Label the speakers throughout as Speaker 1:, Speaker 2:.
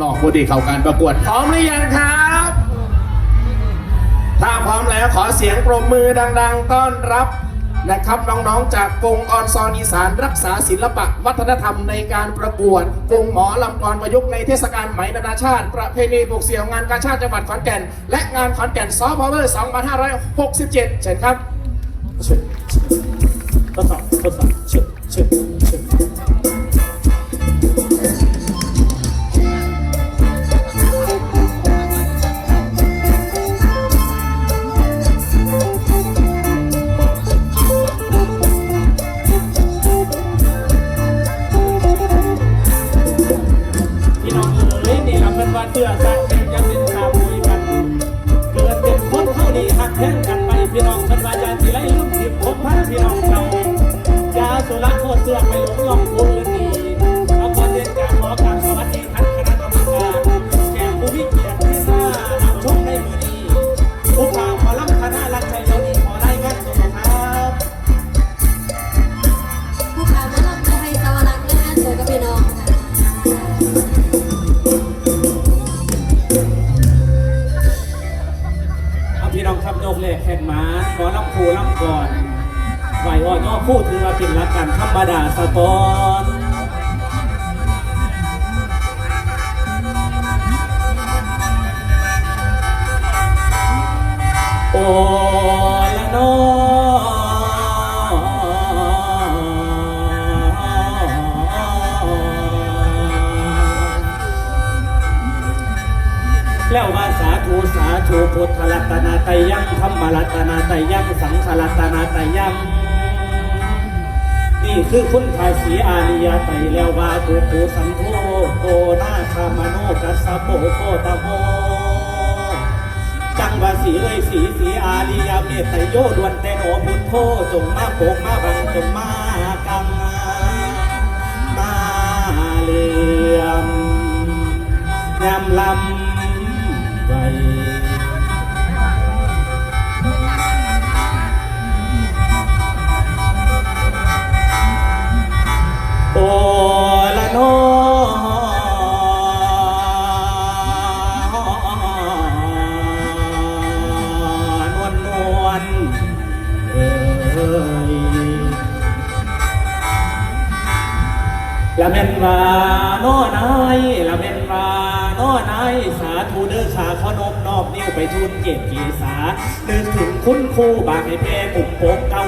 Speaker 1: นอกผู้ที่เข้าการประกวดพร้อมหรือยังครับถ้าพร้อมแล้วขอเสียงปรบมือดัง ๆ ต้อนรับนะครับน้องๆจากกงออนซอนอีสานรักษาศิลปะวัฒนธรรมในการประกวดกงหมอลำกรประยุกต์ในเทศกาลไหมนานาชาติ ประเพณีปลูกเสี่ยวงานกาชาติจังหวัดขอนแก่น และงานขอนแก่นซอฟต์พาวเวอร์2567 เชิญครับเชิญทดสอบทดสอบเชิญเชิญ เสื่
Speaker 2: อมไปหลงลอ
Speaker 3: ง
Speaker 2: แล้วว่าสาธุสาธุพุทธรัตนาไตยังธรรมรัตนาไตยังสังฆรัตนาไตยังนี่คือคุณภาษีอาริยไตแล้วว่าตุปูสัมโพโกนาคามโนกัสสโปโคตโมจังว่าสีเลยสีสีอาริยาเมตไตโยดวนแต่โนพุทโธจงมาโปกมาบังจงมากังมาเหลื่อมยำลำ ละเมนว่าโน้อนายละเมนว่าโน้อนายสาธุเด้อขาขอนบนอบนิ้วไปทุนเกียรกีสานึกถึงคุณครูบางให้แพ้กลุ่มโปกเก่า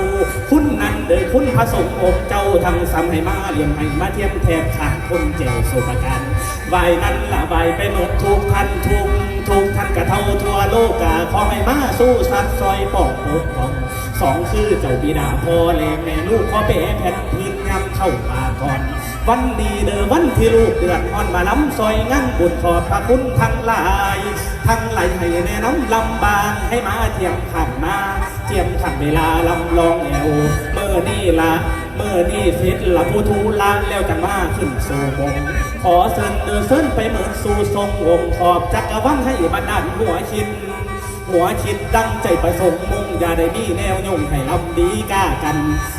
Speaker 2: คุณนั่นเด้อคุณพระสงฆ์องค์เจ้าทั้งซ้ำให้มาเลี้ยงให้มาเทียมแทบขาดคนเจวสุประกัน ไหวนั้นละไหวไปหมดทุกท่านทุกทุกท่านกระเท่าทั่วโลกกาขอให้มาสู้สัตว์ซอยปอกปกของสองคือเจ้าบิดาพ่อแลแม่ลูกขอเปะแผ่นพื้นยำเข้าป่าก่อนวันดีเดอวันที่ลูกเดือดอ่อนมาล้ำซอยงั้นบุญขอบพระคุณทั้งหลายทั้งหลายให้แนะน้ำลำบางให้มาเทียมขันมาเทียมขันเวลาลำลองแอวเมื่อนี่ละ เมื่อนี่เสร็จละผู้ทูลาแล้วจะมาขึ้นสู่มงขอเสินเดือเสินไปเหมือนสู่ทรงองค์ขอบจักรวรรดิให้บันดาลหัวชินหัวคิดดังใจประสงค์มุ่งอย่าได้มีแนวยงให้ลำดีกล้ากัน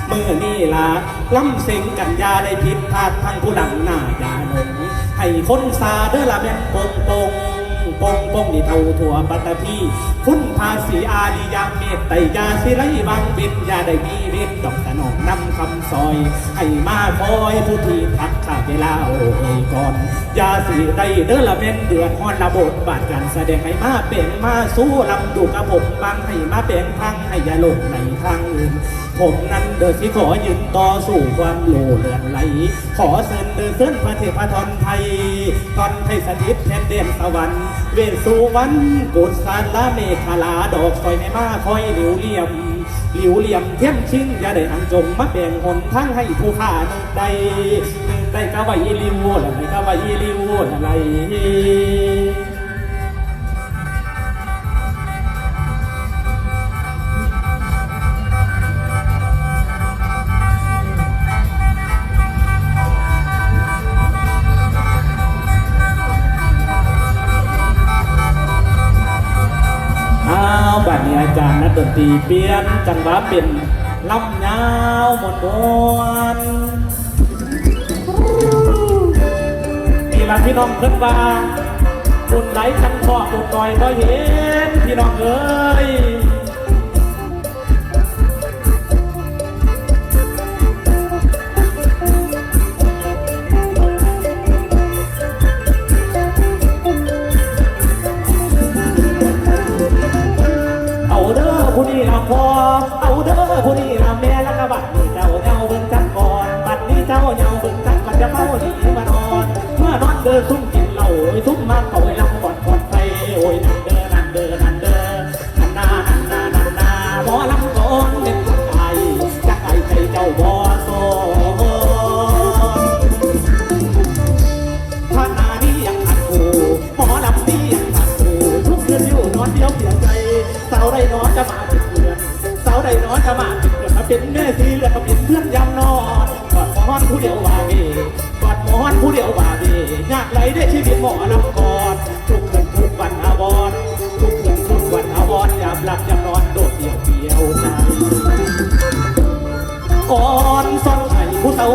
Speaker 2: เมื่อนี่ละล้ำเซ็งกันยาได้ผิดพลาดทางผู้ดังหน้าอย่าหนงให้คนซาเด้อละแม่นปงปงปงปงนี่เท่าทั่วปัตตภีคุณภาษีอาดิยาเมตไตยาสิไรบังบินยาได้มีเวทดอกสนองนำคำ ซอยให้มาคอยผู้ที่พักข้าเวลาโอ้ยก่อนยาสิได้เด้อละแม่นเดือดฮอนระบทบาทการแสดงให้มาเป็นมาสู้ลำดูกระผมบางให้มาเป็นทางให้ยาลงในทางอื่นผมนั้นเดินสิขอยืนต่อสู่ความโลเลือนไหล ขอเสินเดินเสินพระเทพทนไทยตอนไทยสถิตแทนเดนสวรรค์ เวสสุวรรณกุศลละเมฆลาดอกซอยแม่มาคอยเหลียวเหลี่ยมหลิวเหลี่ยมเทียมชิงอย่าได้อังจงมาแบ่งหนทั้งให้ผู้ข้านึ่งใดนึ่งใดก็ว่าอีลิวละไม่ก็ว่าอีลิวอะไร ตีเปลี่ยนจังหวะเป็นลำยาวมวนมวนนี่ละพี่น้องเพิ่นว่าบุญไหลทันพ่อบุญหน่อยก็เห็นพี่น้องเอ้ย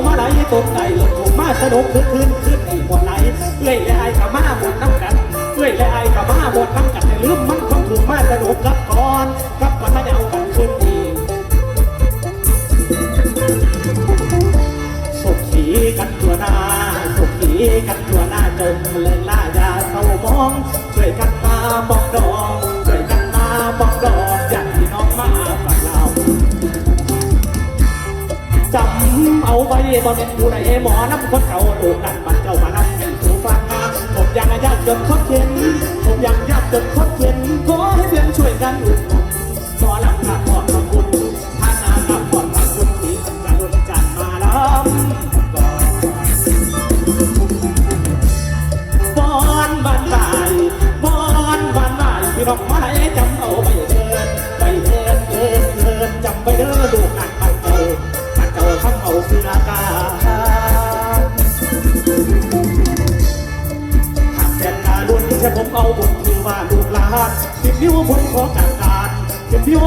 Speaker 2: มาไหลต้นไก่ลงถูกมาสนุกคืนคืนคืนอีกหมดไหลเล่ยและไอ้กับมาหมดน้ำกันเล่ยและไอ้กับมาหมดน้ำกันแต่ลืมมันคงถูกมาสนุกกับก่อนกับก่อนถ้าจะเอากันคืนอีกสุขีกันตัวหน้าสุขีกันตัวหน้าจมเลยล่ายาเศร้ามองช่วยกันมาบอกดอง จำเอาไว้ตอนเป็นผู้ใดหมอน้ำคนเก่าลูกกันบัดเจ้ามานำเป็นผู้ฟังนะผมยังยากจนคดเข็นผมยังยากจนคดเข็นขอให้เพื่อนช่วยกันอุด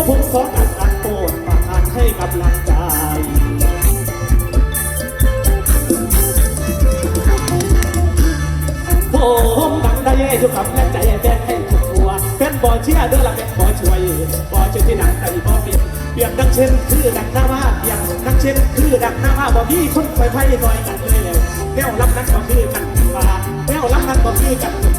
Speaker 2: บนิ้วผมขอการการโปรดประทานให้กำลังใจผมดังได้ทุกคำและใจแฟนให้ทุกตัวแฟนบอเชียร์เด้อละแฟนบอช่วยบ่อช่วยที่หนังใจบอเปลี่ยนเปียบดังเช่นคือดังหน้ามาเปียบดังเช่นคือดังหน้ามาบอมีคนคอยไพ่คอยกันเลยแล้วแนวรับนั้นก็คือกันมาแนวรับนั้นก็คือกันมา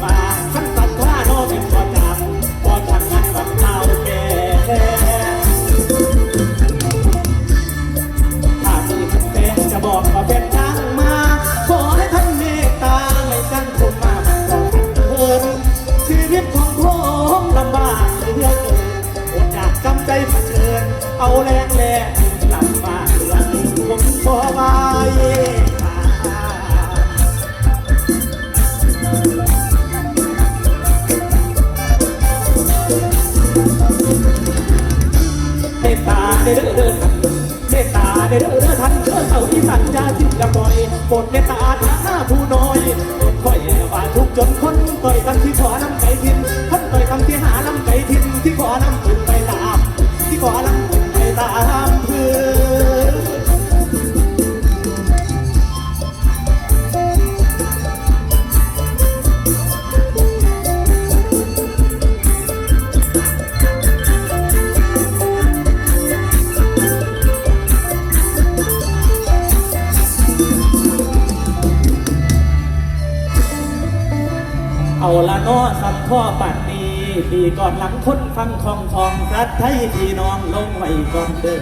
Speaker 2: ขั้น พ่อปัดนี้ ปีก่อนหลังคนฟังของของรัฐไทยพี่น้องลงไว้ก่อนเดิน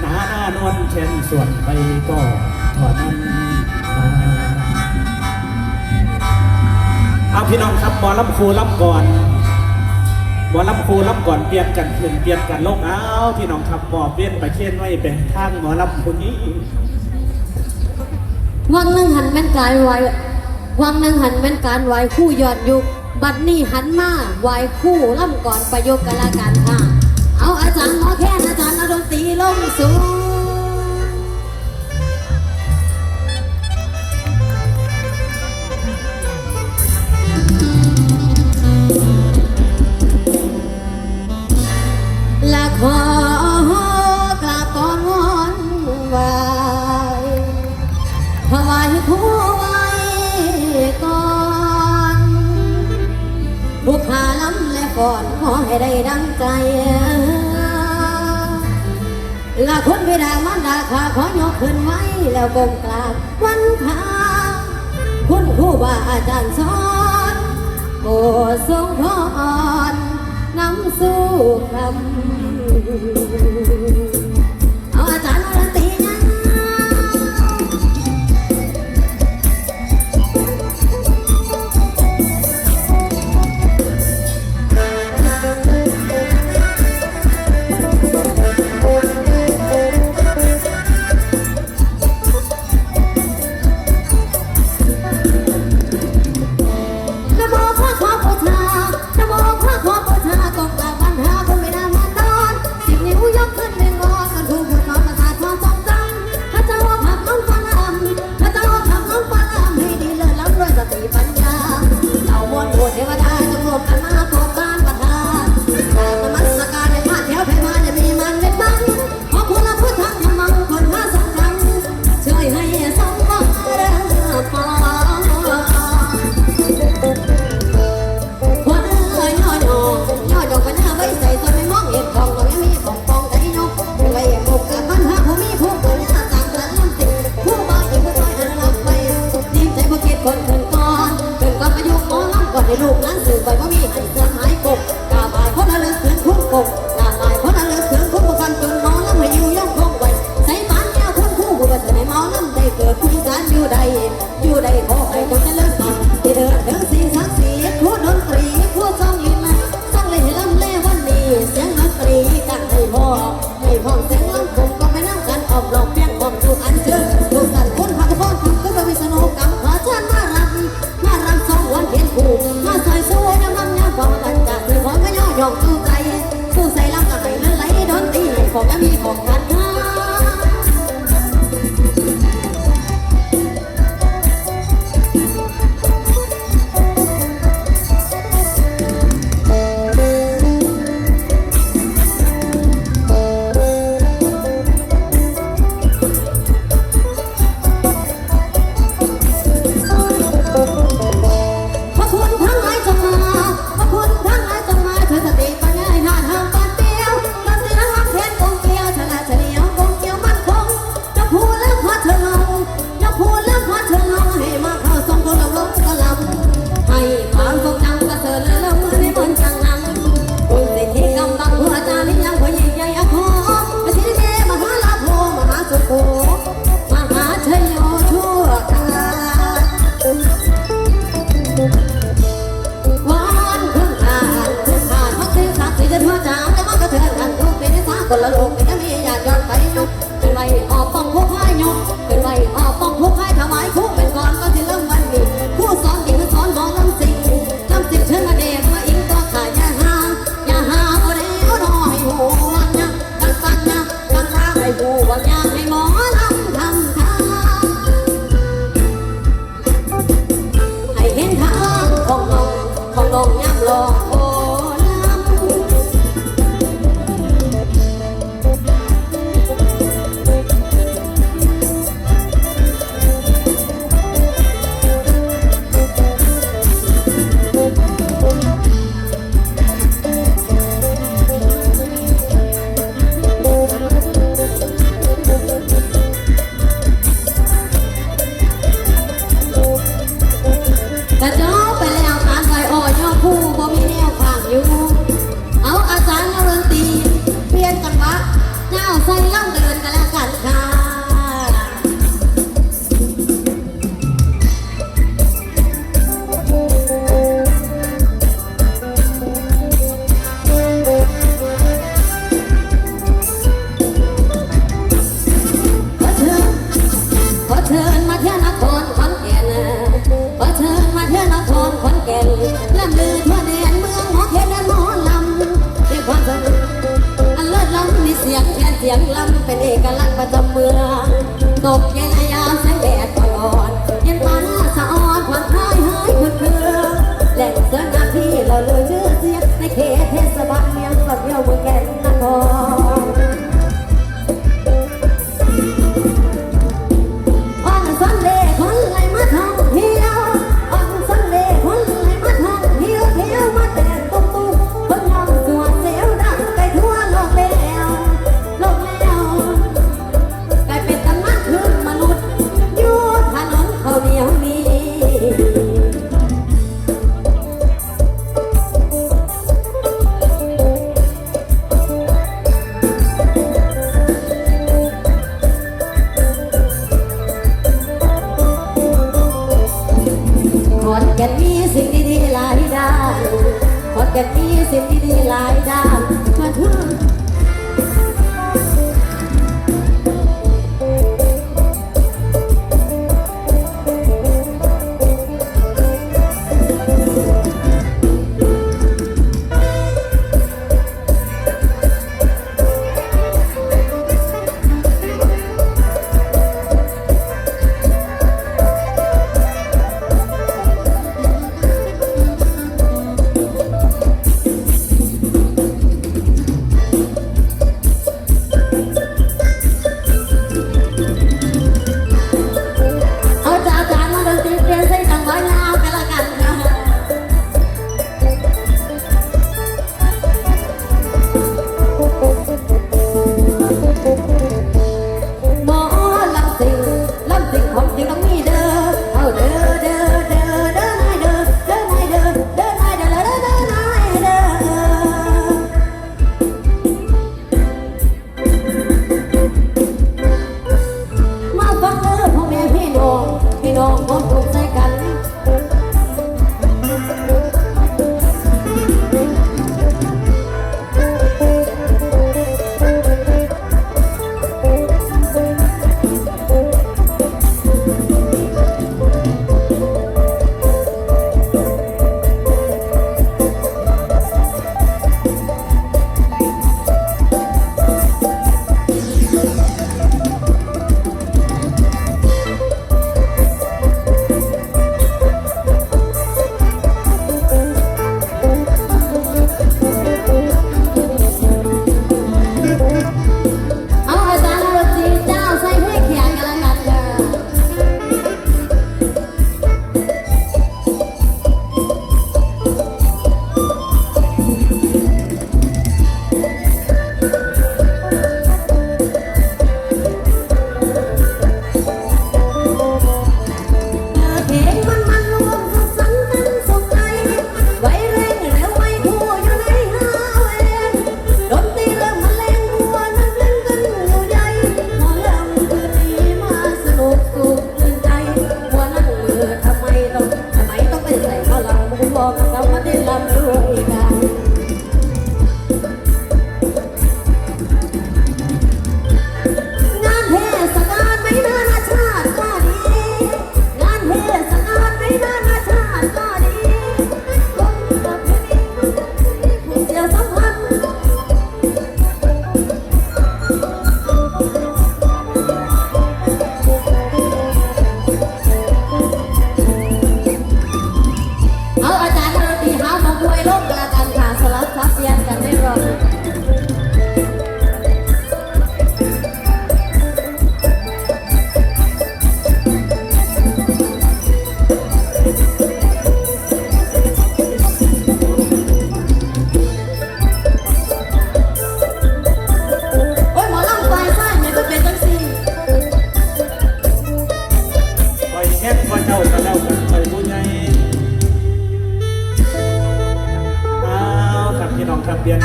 Speaker 2: หน้าหน้านวลเช่นส่วนไปก็เท่านั้นเอาพี่น้องครับหมอลำครูลำก่อนหมอลำครูลำก่อนเปลี่ยนกันขึ้นเปลี่ยนกันลงเอาพี่น้องครับหมอเปลี่ยนไปเช่นไว้เป็นทางหมอลำคนนี้
Speaker 3: วังหนึ่งหันแม่นการไหววังหนึ่งหันแม่นการไหวคู่ยอดยุค บัดนี้หันมาไหวคู่ล่ำก่อนประโยคกันละกันค่ะ เอาอาจารย์หมอแค่นอาจารย์เอาดนตรีลงสูง หาล้ำและก่อนขอให้ได้ดังใจละคนเวลามันดาขาขอยกขึ้นไว้แล้วกงกลาบวันทางคุณครูบาอาจารย์สอนโอทรงพรนน้ำสู้คำ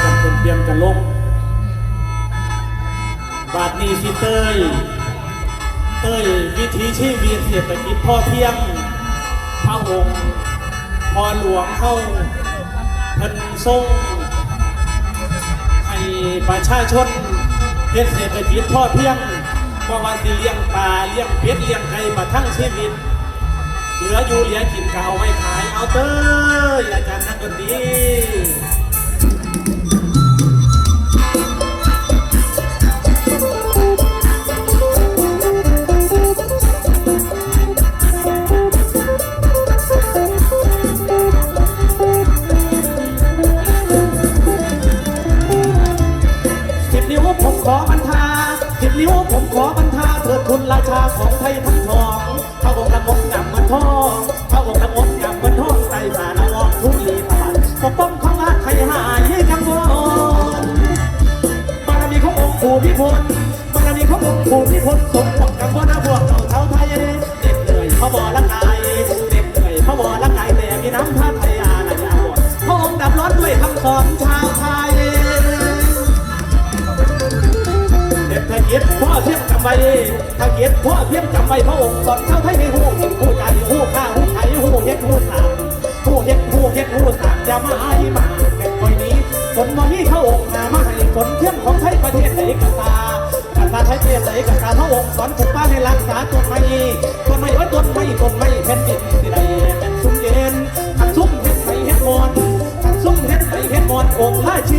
Speaker 3: กันจนเตรียมจะลงบาดนี้สิเตยเตยวิธีชีวิตเศรไป
Speaker 2: กิจพ่อเพียงพระองค์พอหลวงเข้าพันทรงให้ประชาชนเฮ็ดเศรไปกิจพ่อเพียงเพราะว่าสิเลี้ยงปลาเลี้ยงเป็ดเลี้ยงไก่มาทั้งชีวิต เหลืออยู่เหลือกินก็เอาไว้ขายเอาเตยอาจารย์นักดนตรี ขอบรญชาสิบนิ้วผมขอบรญชาเถิดคุณราชาของไทยทั้งทอง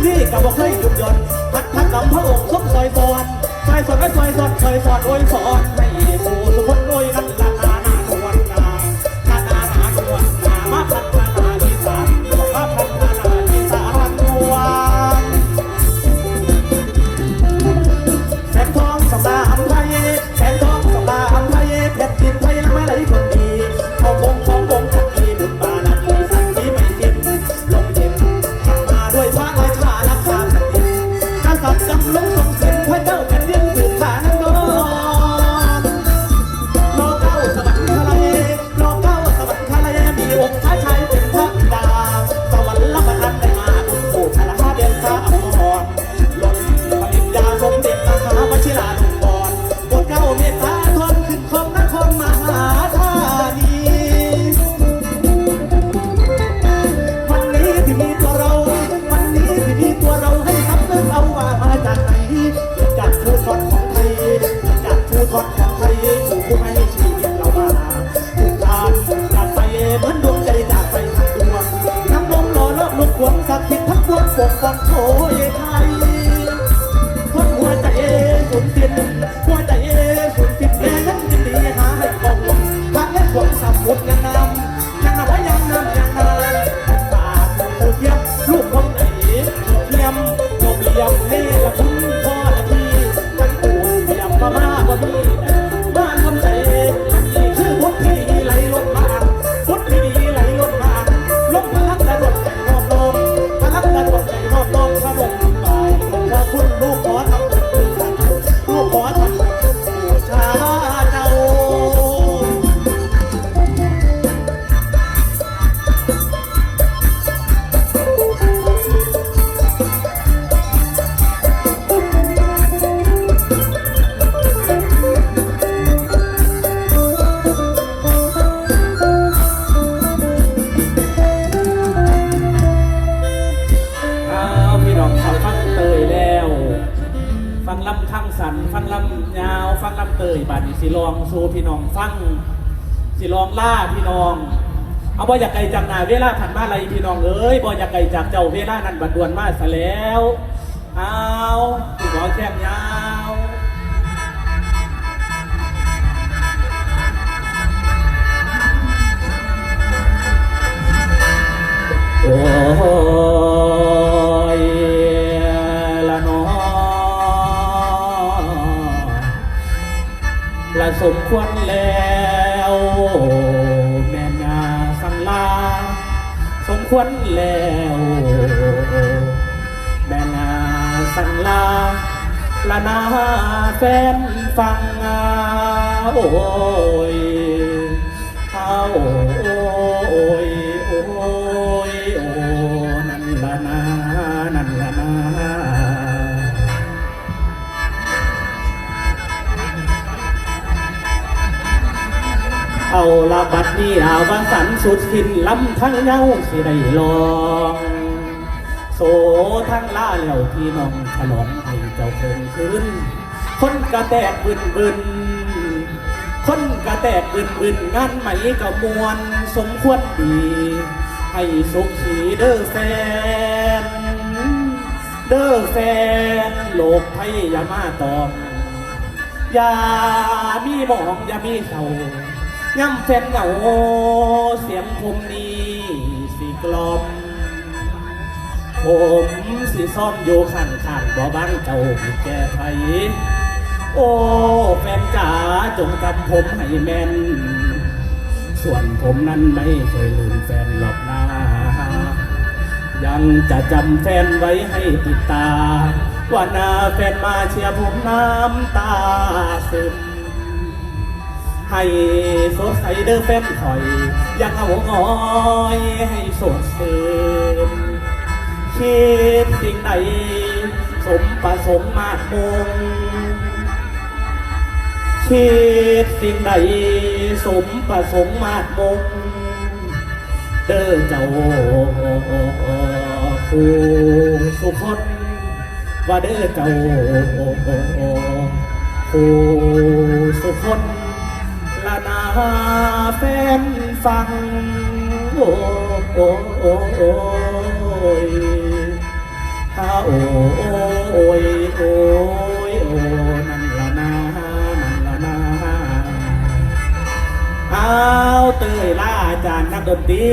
Speaker 2: ราชินีก็บ่เคยหยุดหย่อนพัดพักกำพระองค์ทรงซอยสอนซอยสอนและซอยสอนซอยสอนโอยสอน โถยไท เอาบ่อยากไกลจากนาเวลาผ่านมาอะไรพี่น้องเอ้ยบ่อยากไกลจากเจ้าเวลานั้นบัดดวนมาซะแล้ว ละนาแฟนฟังอาโอ้ยเอาโอ้ยโอ้ยโอ้นั่นละนานั่นละนาเอาละบัดนี้ลาวาสันสุดสิ้นลำทั้งเงาสิได้ลอง สทั้งล่าเหล่าที่น้องฉลองให้เจ้าคงคืนคนกระแตกบึนบึนคนกระแตกบึนบึนงานไหมก็มวนสมควรดี ให้สุขสีเด้อแฟน เด้อแฟนโลกไทยอย่ามาตอมอย่ามีหมองอย่ามีเศร้าย่ำแฟนเหงาเสียงผมนี้สีกลอม ผมสิซ่อมอยู่ขันขันบ่บ้างเจ้าแก้ไขโอ้แฟนจ๋าจงจำผมให้แม่น ส่วนผมนั้นไม่เคยลืมแฟนหรอกนะยังจะจำแฟนไว้ให้ติดตา ว่าหน้าแฟนมาเชียร์ผมน้ำตาซึมให้สดใสเด้อแฟนคอย อยากเอาอ้อยให้สดชื่น คิดสิ่งใด สมประสงค์มากมงคิดสิ่งใด สมประสงค์มากมงเด้อเจ้าผู้สูคนว่าเด้อเจ้าผู้สุคนละนาแฟนฟังโอ้โอ้โอ้ โอ้ยโอ้โอ้ยโอ้ยโอ้นั่นละนานั่นละนาเอาเตยล่าอาจารย์นักดนตรี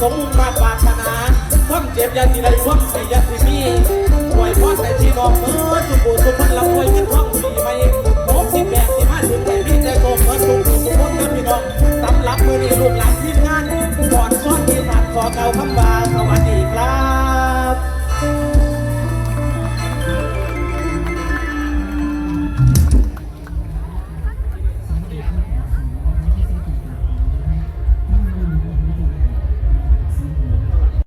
Speaker 2: สมมุ่งมาปารถนาท่องเจ็บยาสีไรความสียาสีมีปล่อยพ่อแต่ที่นองเมื่อสุโขสุพันละพวยขึ้นท่องสีไม่โน้มสิบแปดสิบห้าสิบแต่พี่ใจโกงเมื่อสุขสุขคนนั้นพี่น้องตำหรับมือในลูกหลานที่งานก่อนซ้อนที่ผ่านขอเก่าคำบาสวัสดีครับ